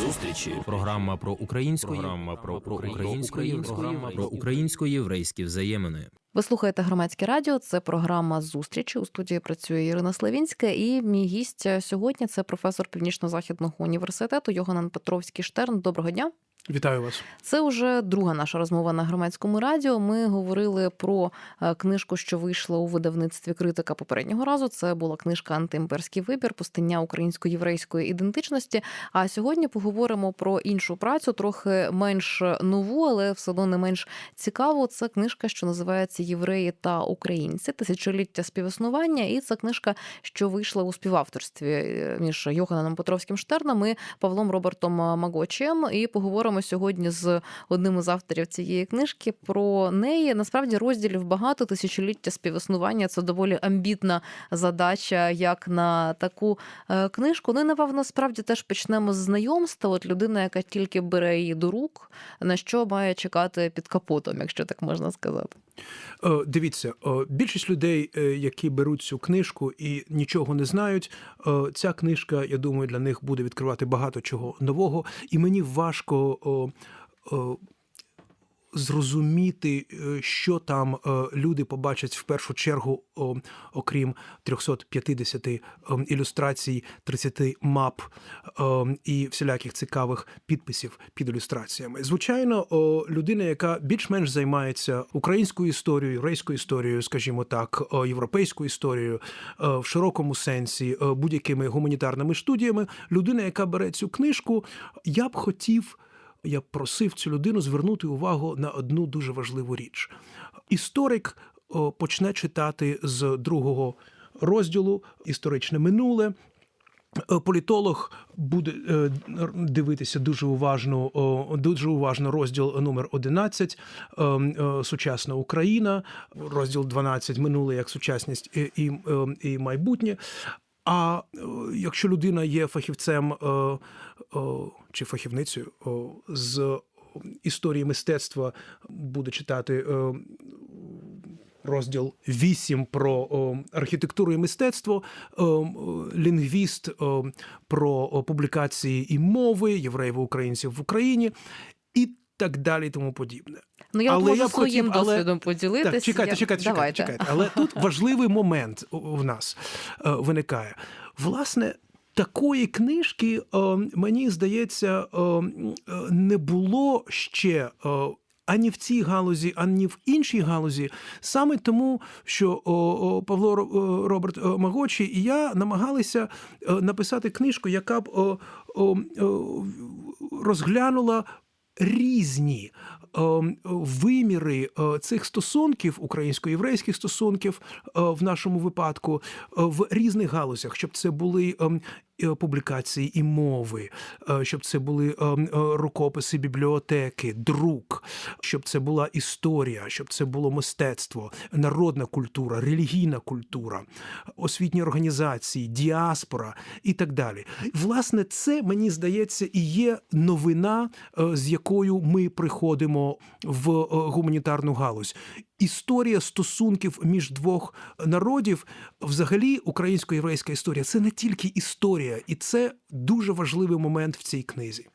Зустрічі. Програма про українську програма про, про українську програма про українсько-єврейські взаємини. Ви слухаєте громадське радіо. Це програма зустрічі. У студії працює Ірина Славінська. І мій гість сьогодні це професор Північно-західного університету Йоганан Петровський Штерн. Доброго дня. Вітаю вас. Це вже друга наша розмова на громадському радіо. Ми говорили про е, книжку, що вийшла у видавництві критика попереднього разу. Це була книжка Антиімперський вибір, постання українсько-єврейської ідентичності. А сьогодні поговоримо про іншу працю, трохи менш нову, але все одно не менш цікаву. Це книжка, що називається Євреї та українці тисячоліття співіснування. І це книжка, що вийшла у співавторстві е, між Йохананом Петровським Штерном і Павлом Робертом Магочієм. І поговоримо сьогодні з одним із авторів цієї книжки про неї. Насправді розділів багато тисячоліття співіснування. Це доволі амбітна задача, як на таку е, книжку. Ну і напевно, справді теж почнемо з знайомства. От людина, яка тільки бере її до рук, на що має чекати під капотом, якщо так можна сказати. Е, Дивіться, е, більшість людей, які беруть цю книжку і нічого не знають, ця книжка, я думаю, для них буде відкривати багато чого нового, і мені важко. О, о, Зрозуміти, е, що там е, люди побачать в першу чергу, о, окрім 350 е, ілюстрацій, 30 мап е, і всіляких цікавих підписів під ілюстраціями. Звичайно, о, людина, яка більш-менш займається українською історією, єврейською історією, скажімо так, о, європейською історією е, в широкому сенсі, будь-якими гуманітарними студіями, людина, яка бере цю книжку, я б хотів я просив цю людину звернути увагу на одну дуже важливу річ. Історик почне читати з другого розділу історичне минуле. Е, Політолог буде е, дивитися дуже уважно, дуже уважно розділ номер 11 е, е, Сучасна Україна, розділ 12 Минуле як сучасність і, і, е, і майбутнє. А е, якщо людина є фахівцем е, е, чи фахівницею з історії мистецтва, буде читати розділ 8 про архітектуру і мистецтво, лінгвіст про публікації і мови євреїв-українців в Україні так далі, і тому подібне. Ну я Але можу я хотів- своїм але- досвідом поділитися. Так, чекайте, Я- чекайте, чекайте, Давайте. чекайте. Але тут важливий момент в нас е, виникає. Власне, такої книжки, е, мені здається, е, не було ще. е, Ані в цій галузі, ані в іншій галузі, саме тому, що о, о, Павло о, Роберт о, Магочі і я намагалися написати книжку, яка б о, о, о, розглянула різні е, виміри е, цих стосунків, українсько-єврейських стосунків е, в нашому випадку, в різних галузях, щоб це були е, е, публікації і мови, е, щоб це були е, е, рукописи, бібліотеки, друк, щоб це була історія, щоб це було мистецтво, народна культура, релігійна культура, освітні організації, діаспора і так далі. Власне, це мені здається і є новина, е, з якою ми приходимо в е, гуманітарну галузь. Історія стосунків між двох народів, взагалі, українсько-єврейська історія це не тільки історія, і це дуже важливий момент в цій книзі.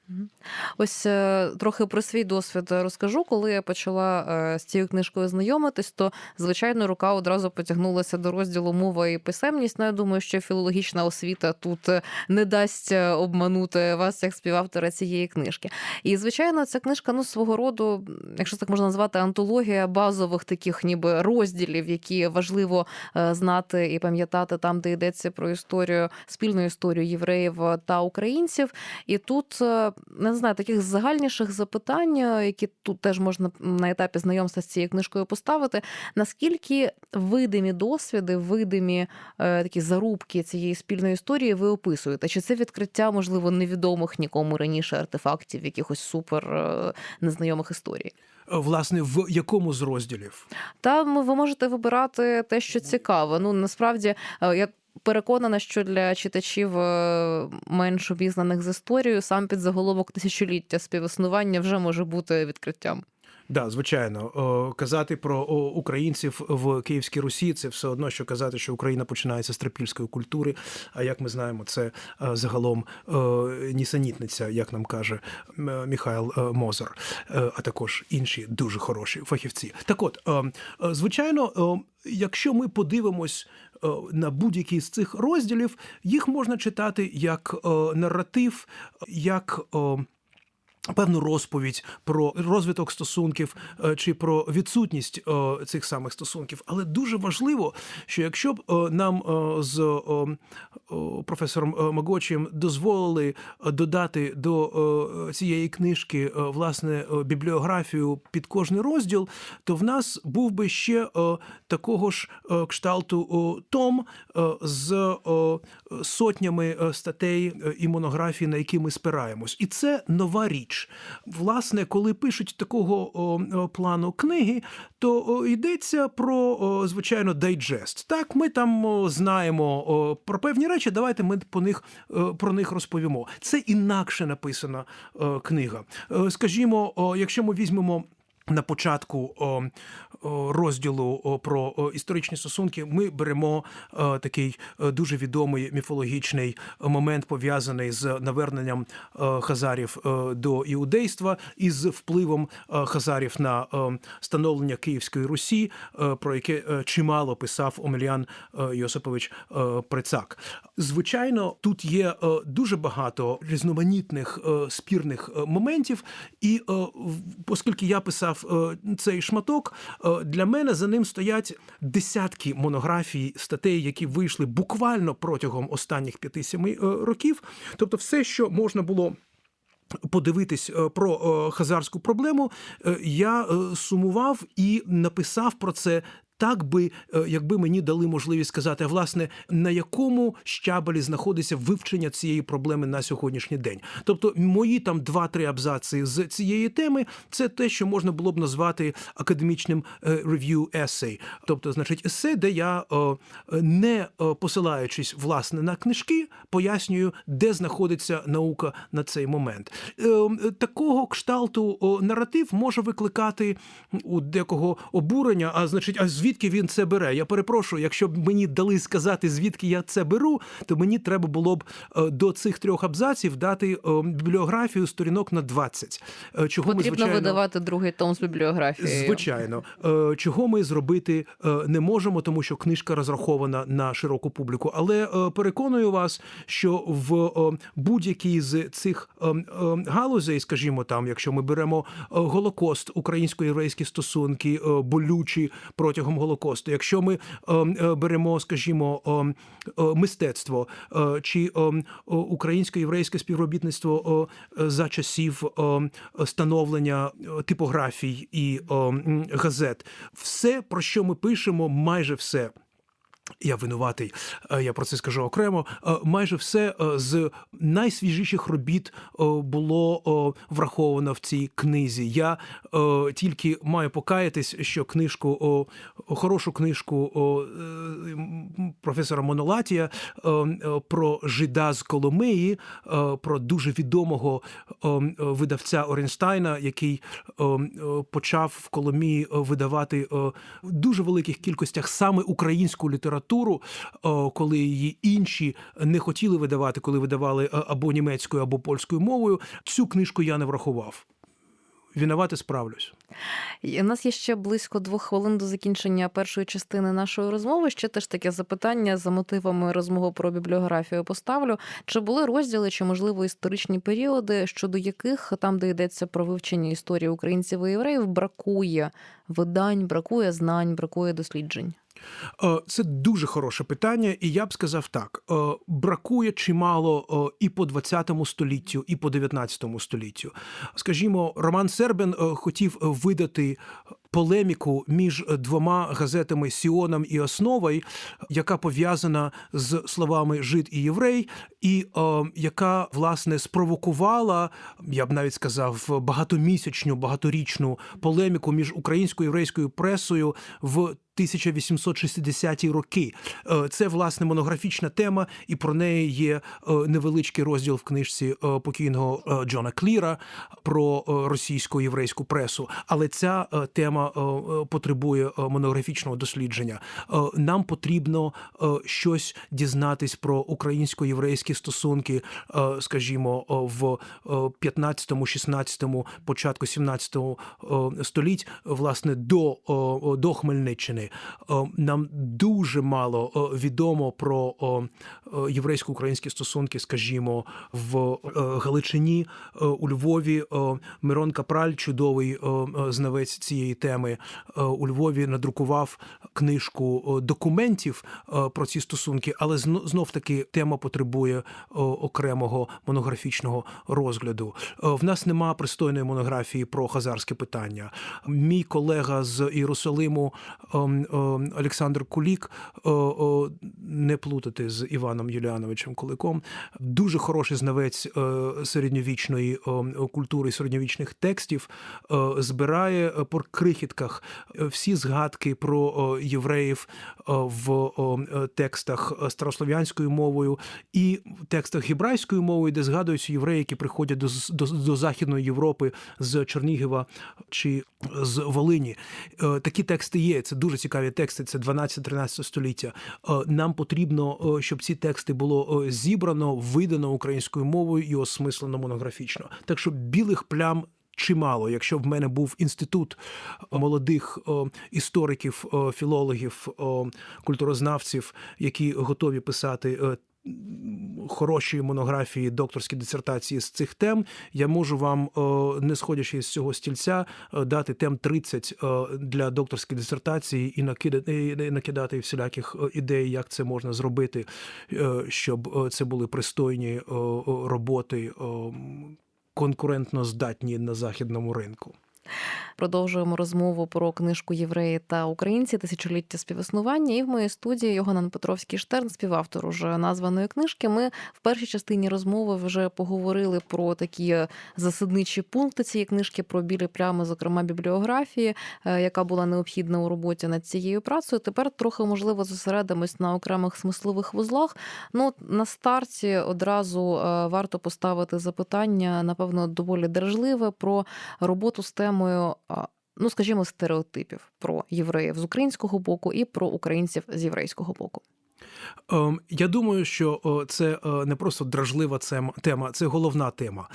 Ось е, трохи про свій досвід розкажу. Коли я почала е, з цією книжкою знайомитись, то звичайно рука одразу потягнулася до розділу мова і писемність. Ну, я думаю, що філологічна освіта тут е, не дасть обманути вас як співавтора цієї книжки. І звичайно, ця книжка ну свого роду, якщо так можна назвати, антологія базових таких, ніби розділів, які важливо е, знати і пам'ятати там, де йдеться про історію спільну історію євреїв та українців. І тут е, не знаю таких загальніших запитань, е, які тут теж можна на етапі знайомства з цією книжкою поставити. Наскільки видимі досвіди, видимі е, такі зарубки цієї спільної історії ви описуєте? Чи це відкриття, можливо, невідомих нікому раніше артефактів, якихось супер е, незнайомих історій? Е, Власне, в якому з розділів? Там ви можете вибирати те, що цікаво. Ну насправді е, я. Переконана, що для читачів е, менш обізнаних з історією сам підзаголовок тисячоліття співіснування вже може бути відкриттям. Да, звичайно, казати про українців в Київській Русі це все одно, що казати, що Україна починається з трипільської культури. А як ми знаємо, це е, загалом нісенітниця, як нам каже Міхайл е, Мозер, е, а також інші дуже хороші фахівці. Так, от звичайно, якщо ми подивимось. На будь-який з цих розділів їх можна читати як наратив, як Певну розповідь про розвиток стосунків е, чи про відсутність е, цих самих стосунків, але дуже важливо, що якщо б е, нам з професором Магочієм дозволили додати до цієї книжки власне бібліографію під кожний розділ, то в нас був би ще такого ж кшталту том з сотнями статей і монографій, на які ми спираємось, і це нова річ. Власне, коли пишуть такого о, плану книги, то о, йдеться про о, звичайно дайджест. Так, ми там о, знаємо о, про певні речі. Давайте ми по них о, про них розповімо. Це інакше написана о, книга. О, Скажімо, о, якщо ми візьмемо. На початку розділу про історичні стосунки ми беремо такий дуже відомий міфологічний момент, пов'язаний з наверненням хазарів до іудейства і з впливом хазарів на становлення Київської Русі, про яке чимало писав Омелян Йосипович Прицак. Звичайно, тут є дуже багато різноманітних спірних моментів, і оскільки я писав е, цей шматок, е, для мене за ним стоять десятки монографій, статей, які вийшли буквально протягом останніх 5-7 е, років. Тобто, все, що можна було. Подивитись про хазарську проблему, я сумував і написав про це. Так би, е, якби мені дали можливість сказати, власне, на якому щабелі знаходиться вивчення цієї проблеми на сьогоднішній день. Тобто, мої там два-три абзаци з цієї теми це те, що можна було б назвати академічним е, review essay. Тобто, значить, есе, де я е, не посилаючись власне на книжки, пояснюю, де знаходиться наука на цей момент. Такого кшталту наратив може викликати у декого обурення. А значить, а звідки він це бере? Я перепрошую, якщо б мені дали сказати, звідки я це беру, то мені треба було б е, до цих трьох абзаців дати е, бібліографію сторінок на 20. Е, Чого ми, Потрібно звичайно, видавати другий том з бібліографією. Звичайно, чого ми зробити не можемо, тому що книжка розрахована на широку публіку. Але переконую вас, що в будь-якій з цих галузей, скажімо, там, якщо ми беремо голокост, українсько-єврейські стосунки, болючі протягом голокосту, якщо ми е, е, беремо, скажімо, е, е, мистецтво е, чи е, е, українсько-єврейське співробітництво за часів становлення типографій і газет, все, про що ми пишемо, майже все. Я винуватий, е, я про це скажу окремо. Е, Майже все е, з найсвіжіших робіт було враховано в цій книзі. Я тільки маю покаятись, що книжку, хорошу книжку професора Монолатія про жида з Коломиї, про дуже відомого видавця Оренстайна, який почав в Коломії видавати в дуже великих кількостях саме українську літературу, е, коли її інші не хотіли видавати, коли видавали е, або німецькою, або польською мовою. Цю книжку я не врахував. Вінувати справлюсь. У нас є ще близько двох хвилин до закінчення першої частини нашої розмови. Ще теж таке запитання за мотивами розмови про бібліографію поставлю. Чи були розділи, чи можливо історичні періоди, щодо яких там, де йдеться про вивчення історії українців і євреїв, бракує видань, бракує знань, бракує досліджень? Е, Це дуже хороше питання, і я б сказав так: е, бракує чимало е, і по 20 століттю, і по 19 століттю. Скажімо, Роман Сербин е, хотів видати полеміку між двома газетами Сіоном і Основою, яка пов'язана з словами жид і єврей, і е, яка власне спровокувала, я б навіть сказав, багатомісячну, багаторічну полеміку між українською єврейською пресою в 1860-ті роки. Е, Це власне монографічна тема, і про неї є е, невеличкий розділ в книжці е, покійного е, Джона Кліра про е, російську єврейську пресу. Але ця е, тема е, е, потребує е, монографічного дослідження. Нам потрібно щось дізнатись про українсько-єврейські стосунки, скажімо, в 15-му, 16-му, початку 17-го е, століть, власне, до, до Хмельниччини. Нам дуже мало відомо про єврейсько-українські стосунки, скажімо, в Галичині, у Львові. Мирон Капраль, чудовий знавець цієї теми, е, у Львові надрукував книжку е, документів е, про ці стосунки, але знов таки тема потребує окремого монографічного розгляду. В нас нема пристойної монографії про хазарське питання. Мій колега з Єрусалиму ем, ем, Олександр Кулік, не плутати з Іваном Юліановичем Куликом, дуже хороший знавець середньовічної е, культури, середньовічних текстів, збирає е, по е, всі згадки про е, євреїв е, в е, текстах старослов'янською мовою і в текстах гібрайською мовою, де згадуються євреї, які приходять до, до, до Західної Європи з Чернігова чи з Волині. Е, Такі тексти є. Це дуже цікаві тексти. Це 12-13 століття. Е, Нам потрібно, е, щоб ці тексти було е, зібрано, видано українською мовою і осмислено монографічно. Так що білих плям. Чимало, якщо в мене був інститут молодих істориків, філологів, культурознавців, які готові писати е, хороші монографії, докторські дисертації з цих тем, я можу вам, е, не сходячи з цього стільця, е, дати тем 30 е, для докторської дисертації і накидати, накидати всіляких е, ідей, як це можна зробити, е, щоб е, це були пристойні е, е, роботи, е, конкурентно здатні на західному ринку. Продовжуємо розмову про книжку Євреї та українці тисячоліття співіснування. І в моїй студії Йоганан Петровський Штерн, співавтор уже названої книжки. Ми в першій частині розмови вже поговорили про такі засадничі пункти цієї книжки, про білі плями, зокрема бібліографії, е, яка була необхідна у роботі над цією працею. Тепер трохи можливо зосередимось на окремих смислових вузлах. Ну на старті одразу е, варто поставити запитання, напевно, доволі дражливе про роботу з темою. А, Ну, скажімо, стереотипів про євреїв з українського боку і про українців з єврейського боку. Ем, Я думаю, що це е, не просто дражлива тема, це головна тема.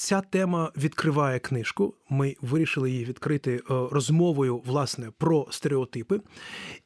Ця тема відкриває книжку. Ми вирішили її відкрити е, розмовою власне про стереотипи.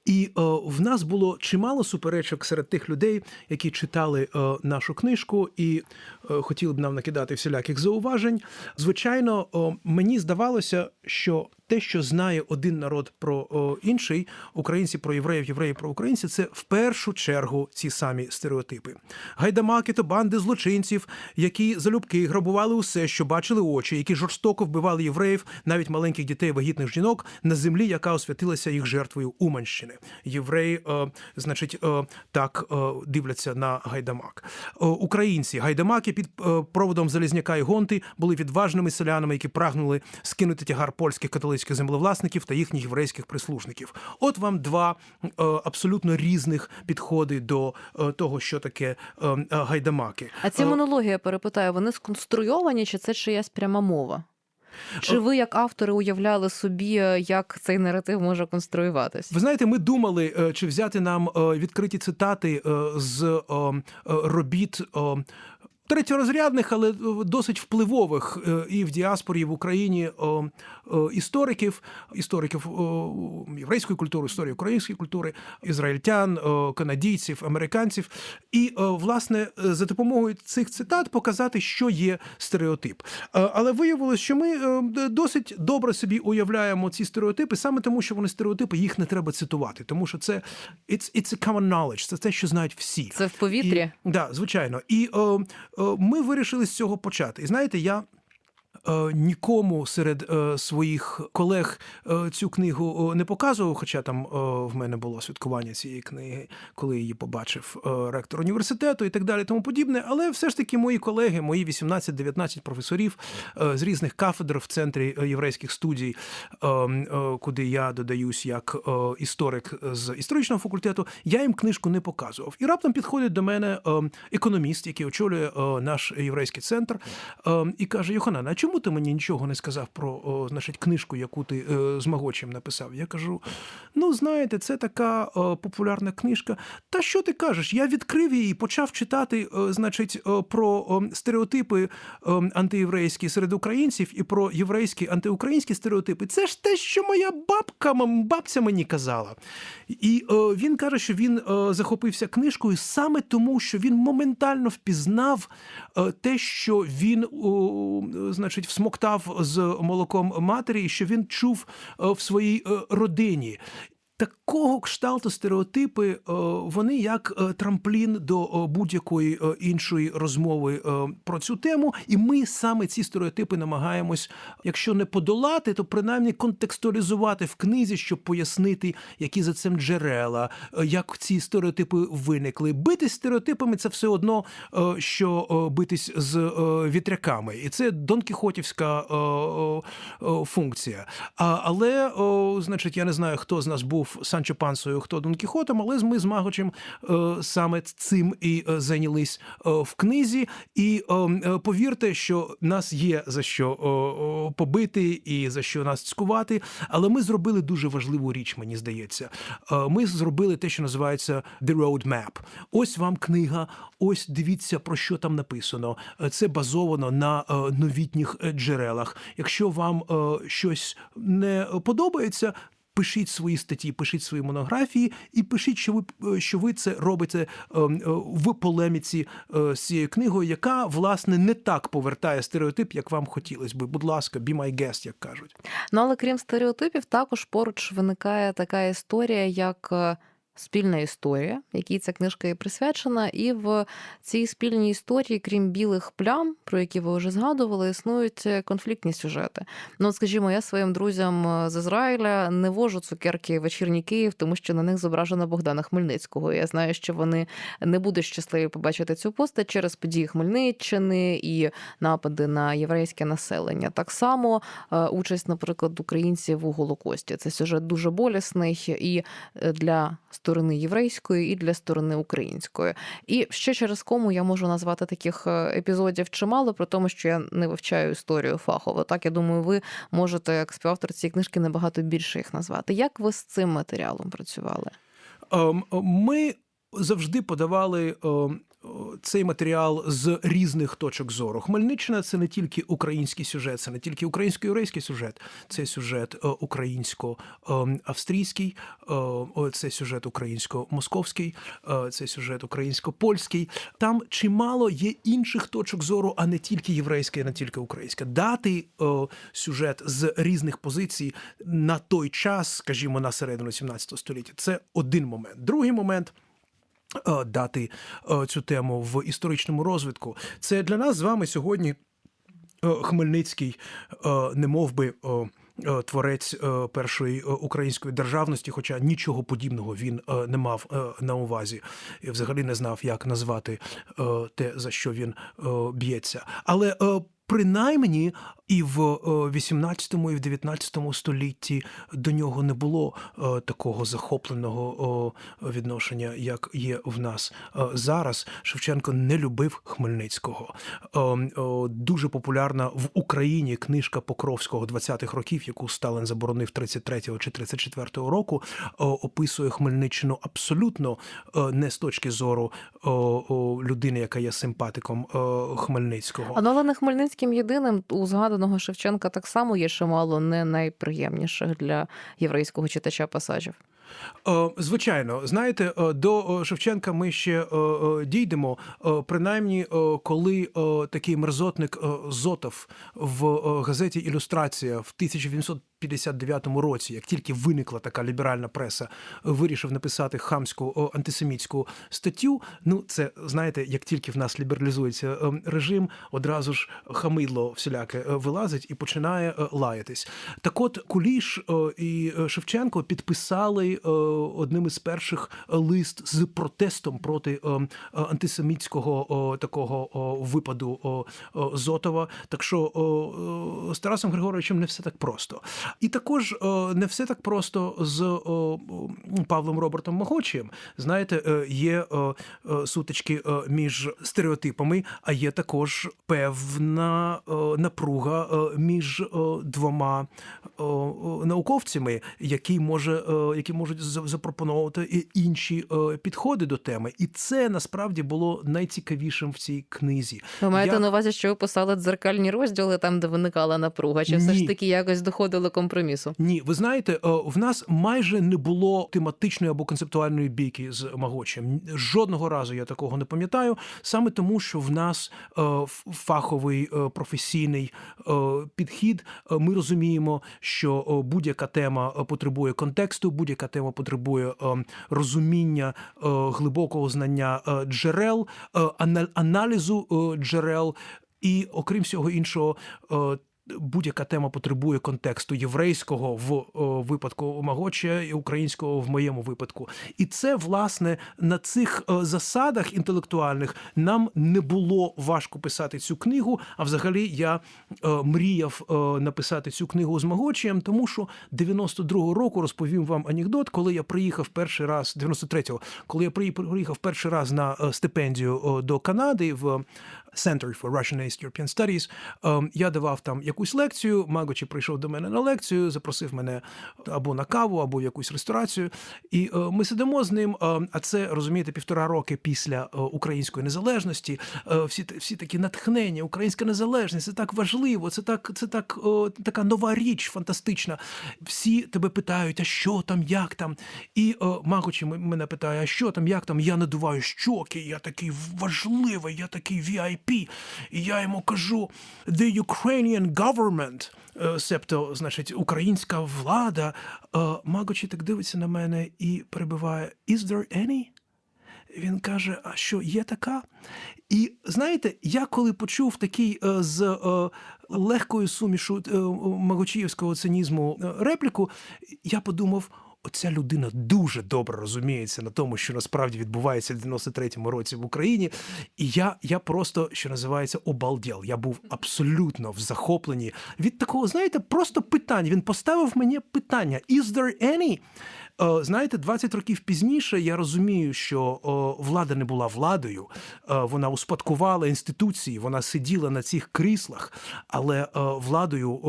І е, в нас було чимало суперечок серед тих людей, які читали е, нашу книжку і хотіли б нам накидати всіляких зауважень. Звичайно, мені здавалося, що те, що знає один народ про інший, українці про євреїв, євреї про українців, це в першу чергу ці самі стереотипи. Гайдамаки то банди злочинців, які залюбки грабували усе, що бачили очі, які жорстоко вбивали євреїв, навіть маленьких дітей, вагітних жінок на землі, яка освятилася їх жертвою Уманщини. Євреї, е, значить, е, так е, дивляться на гайдамак. Е, українці, гайдамаки під е, проводом Залізняка і Гонти були відважними селянами, які прагнули скинути тягар польських католицьких землевласників та їхніх єврейських прислужників. От вам два е, абсолютно різних підходи до е, того, що таке е, е, гайдамаки. А ці Е, монологи, я перепитаю, вони сконструйовані, чи це чиясь пряма мова? Чи ви, як автори, уявляли собі, е, як цей наратив може конструюватись? Ви знаєте, ми думали, е, чи взяти нам е, відкриті цитати е, з е, е, робіт. Третьорозрядних, але е, досить впливових е, і в діаспорі, і в Україні е, істориків, істориків єврейської культури, історії української культури, ізраїльтян, канадійців, американців. І, власне, за допомогою цих цитат показати, що є стереотип. Але виявилось, що ми досить добре собі уявляємо ці стереотипи, саме тому, що вони стереотипи, їх не треба цитувати, тому що це it's, it's a common knowledge, це те, що знають всі. Це в повітрі? І, да, звичайно. І е, ми вирішили з цього почати. І знаєте, я. Е, нікому серед е, своїх колег е, цю книгу не показував, хоча там в мене було святкування цієї книги, коли її побачив ректор університету і так далі, тому подібне. Але все ж таки мої колеги, мої 18-19 професорів з різних кафедр в центрі єврейських студій, куди я додаюсь як історик з історичного факультету, я їм книжку не показував. І раптом підходить до мене е, економіст, який очолює наш єврейський центр, е, і каже: Йоханан, а чому ти мені нічого не сказав про о, значить, книжку, яку ти е, з Магочем написав? Я кажу: ну, знаєте, це така е, популярна книжка. Та що ти кажеш? Я відкрив її і почав читати, е, значить, про стереотипи антиєврейські серед українців і про єврейські антиукраїнські стереотипи. Це ж те, що моя бабка, бабця мені казала. І він каже, що він захопився книжкою саме тому, що він моментально впізнав е, те, що він, о, значить, всмоктав з молоком матері, і що він чув е, в своїй е, родині. Такого кшталту стереотипи е, вони як е, трамплін до е, будь-якої іншої розмови про цю тему, і ми саме ці стереотипи намагаємось, якщо не подолати, то принаймні контекстуалізувати в книзі, щоб пояснити, які за цим джерела, як ці стереотипи виникли. Битись стереотипами це все одно, що битись з вітряками, і це донкіхотівська функція. Але, значить, я не знаю, хто з нас був Санчо Пансою, хто Дон Кіхотом, але ми з Магочем е, саме цим і е, зайнялись е, в книзі. І повірте, що нас є за що побити і за що нас цькувати. Але ми зробили дуже важливу річ, мені здається. Ми зробили те, що називається The Road Map. Ось вам книга, ось дивіться про що там написано. Це базовано на новітніх джерелах. Якщо вам щось не подобається. Пишіть свої статті, пишіть свої монографії, і пишіть, що ви що ви це робите е, е, в полеміці е, з цією книгою, яка власне не так повертає стереотип, як вам хотілося би. Будь ласка, be my guest, як кажуть. Ну але крім стереотипів, також поруч виникає така історія, як е, спільна історія, якій ця книжка і присвячена. І в цій спільній історії, крім білих плям, про які ви вже згадували, існують е, конфліктні сюжети. Ну, от, скажімо, я своїм друзям е, з Ізраїля не вожу цукерки вечірній Київ, тому що на них зображена Богдана Хмельницького. Я знаю, що вони не будуть щасливі побачити цю постать через події Хмельниччини і напади на єврейське населення. Так само е, участь, наприклад, українців у Голокості. Це сюжет дуже болісний і для сторони єврейської, і для сторони української. І ще через кому я можу назвати таких е, епізодів чимало, при тому, що я не вивчаю історію фахово. Так я думаю, ви можете, як співавтор цієї книжки, набагато більше їх назвати. Як ви з цим матеріалом працювали? Ем, Ми завжди подавали ем, цей матеріал з різних точок зору. Хмельниччина це не тільки український сюжет, це не тільки українсько-єврейський сюжет, це сюжет е, українсько-австрійський, е, це сюжет українсько-московський, е, це сюжет українсько-польський. Там чимало є інших точок зору, а не тільки єврейська, і не тільки українська. Дати е, сюжет з різних позицій на той час, скажімо, на середину 17 століття, це один момент. Другий момент. Е, Дати е, цю тему в історичному розвитку. Це для нас з вами сьогодні е, Хмельницький, е, не мов би творець першої української державності, хоча нічого подібного він не мав на увазі і взагалі не знав, як назвати те, за що він б'ється. Але Принаймні і в е, 18 і в 19 столітті до нього не було е, такого захопленого е, відношення, як є в нас е, зараз. Шевченко не любив Хмельницького. Е, е, Дуже популярна в Україні книжка Покровського 20-х років, яку Сталин заборонив 33-го чи 34-го року, е, описує Хмельниччину абсолютно е, не з точки зору е, людини, яка є симпатиком е, Хмельницького. А ну, Хмельницьким єдиним у згаданого Шевченка так само є чимало не найприємніших для єврейського читача пасажів. Е, Звичайно, знаєте, е, до е, Шевченка ми ще дійдемо. Принаймні, коли такий мерзотник Зотов в газеті Ілюстрація в 1959 році, як тільки виникла така ліберальна преса, вирішив написати хамську антисемітську статтю. Ну, це знаєте, як тільки в нас лібералізується е, режим, одразу ж хамидло всіляке е, вилазить і починає е, лаятись. Так от Куліш і Шевченко підписали одним із перших лист з протестом проти антисемітського такого випаду Зотова. Так що з Тарасом Григоровичем не все так просто. І також е, не все так просто з е, Павлом Робертом Могочієм. Знаєте, е, є сутички між стереотипами, а є також певна напруга між двома науковцями, які може, які можуть за- запропонувати інші підходи до теми. І це насправді було найцікавішим в цій книзі. Ви маєте Я- на увазі, що ви писали дзеркальні розділи там, де виникала напруга, чи все Ні. ж таки якось доходили компромісу? Ні, ви знаєте, е, в нас майже не було тематичної або концептуальної бійки з Магочем. Жодного разу я такого не пам'ятаю, саме тому, що в нас е, фаховий е, професійний підхід. Ми розуміємо, що будь-яка тема потребує контексту, будь-яка тема потребує розуміння глибокого знання джерел, аналізу джерел. І окрім всього іншого, будь-яка тема потребує контексту єврейського в о, випадку Магоча і українського в моєму випадку. І це власне на цих е, засадах інтелектуальних нам не було важко писати цю книгу. А взагалі я е, мріяв е, написати цю книгу з Магочієм, тому що 92-го року розповім вам анекдот, коли я приїхав перший раз, 93-го, коли я приї- приїхав перший раз на е, стипендію е, до Канади в Center for Russian East European Studies. Ем, Я давав там якусь лекцію. Магочі прийшов до мене на лекцію, запросив мене або на каву, або в якусь ресторацію. І е, ми сидимо з ним. е, А це розумієте, півтора роки після е, української незалежності. Е, Всі всі такі натхнення, українська незалежність. Це так важливо. Це так, це так така нова річ, фантастична. Всі тебе питають, а що там, як там. І Магочі мене питає, а що там, як там. Я надуваю щоки, я такий важливий, я такий VIP. І я йому кажу: The Ukrainian government, е, себто, значить, українська влада. Е, Магочі так дивиться на мене і перебиває: Is there any? Він каже: А що є така? І знаєте, я коли почув такий е, з легкою сумішу магочіївського цинізму репліку, я подумав. Оця людина дуже добре розуміється на тому, що насправді відбувається в 93-му році в Україні. І я, я просто, що називається, обалдел. Я був абсолютно в захопленні від такого, знаєте, просто питання. Він поставив мені питання: Is there any? Е, Знаєте, 20 років пізніше я розумію, що е, влада не була владою, е, вона успадкувала інституції, вона сиділа на цих кріслах, але владою,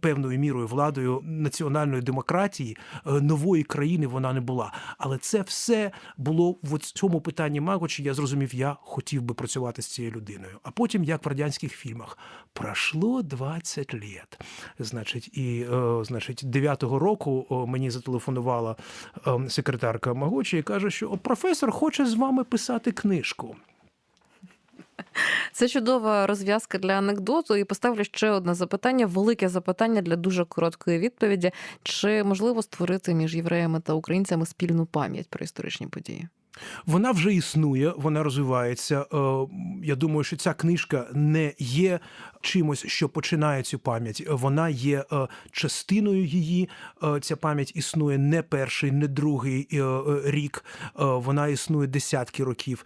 певною мірою владою національної демократії нової країни вона не була. Але це все було в цьому питанні Магочі. Я зрозумів, я хотів би працювати з цією людиною. А потім, як в радянських фільмах, пройшло 20 літ. Значить, і значить, 9-го року мені зателефонувала е, секретарка Магучі і каже, що професор хоче з вами писати книжку. Це чудова розв'язка для анекдоту. І поставлю ще одне запитання, велике запитання для дуже короткої відповіді: чи можливо створити між євреями та українцями спільну пам'ять про історичні події? Вона вже існує, вона розвивається. Е, Я думаю, що ця книжка не є чимось, що починає цю пам'ять. Вона є е, частиною її. Е, Ця пам'ять існує не перший, не другий рік. Вона існує десятки років.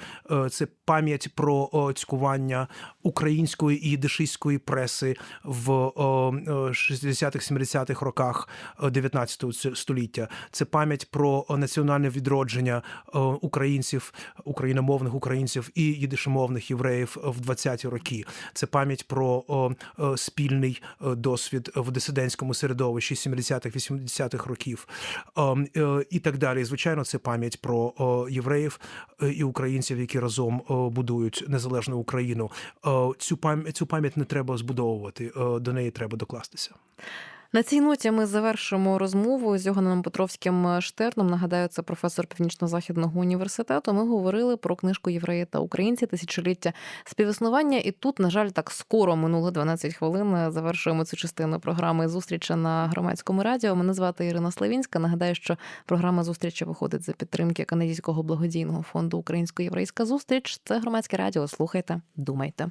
Це пам'ять про цькування української і ідишистської преси в е, е, 60-х, 70-х роках е, 19 століття. Це пам'ять про національне відродження е, українців, україномовних українців і їдишомовних євреїв в 20-ті роки. Це пам'ять про спільний досвід в дисидентському середовищі 70-х, 80-х років е, і так далі. Звичайно, це пам'ять про євреїв е, і українців, які разом будують незалежну Україну. Цю пам'ять цю пам'ять не треба збудовувати, до неї треба докластися. На цій ноті ми завершимо розмову з Йоганом Петровським Штерном. Нагадаю, це професор Північно-Західного університету. Ми говорили про книжку Євреї та українці тисячоліття співіснування. І тут, на жаль, так скоро минуло 12 хвилин. Завершуємо цю частину програми зустрічі на громадському радіо. Мене звати Ірина Славінська. Нагадаю, що програма зустрічі виходить за підтримки канадського благодійного фонду Українсько-єврейська зустріч. Це громадське радіо. Слухайте, думайте.